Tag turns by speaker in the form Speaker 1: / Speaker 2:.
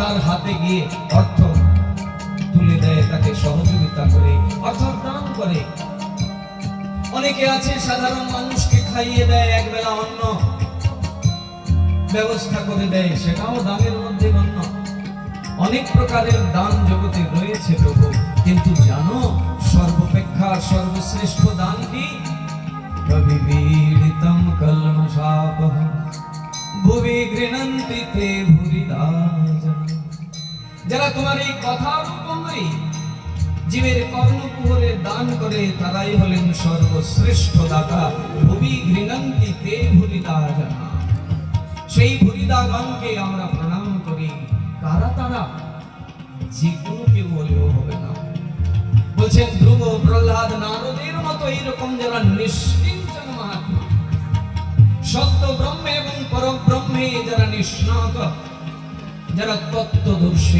Speaker 1: তার হাতে গিয়ে অর্থ তুলে দেয় তাকে, সহযোগিতা করে অর্থাৎ দান করে। অনেকে আছে, সাধারণ মানুষকে খাইয়ে দেয়, একবেলা অন্ন ব্যবস্থা করে দেয়, সেটাও দানের মধ্যে গণ্য। অনেক প্রকারের দান জগতে রয়েছে প্রভু, কিন্তু জানো, সর্বপেক্ষা সর্বশ্রেষ্ঠ দান কি? কবিবীড়িতম কলমশাপহ ভুবি গৃণন্তি তে ভুরিদা জন। যারা তোমার এই কথার উপরে জীবের কর্ণকুহরে দান করে, তারাই হলেন সর্বশ্রেষ্ঠ দাতা, ভুবি গৃণন্তি তে ভুরিদা জানা। সেই ভুরিদাগণকে আমরা প্রণাম করি। কারা তারা? যে কোনো কেউ হলেও হবে না। বলছেন, ধ্রুব প্রহ্লাদ নারদের মতো এইরকম যারা নিষ্কিঞ্চন মহাত্মা। সত্য ব্রহ্মে এবং পরব্রহ্মে যারা নিষ্ণাত, যারা তত্ত্বদর্শী।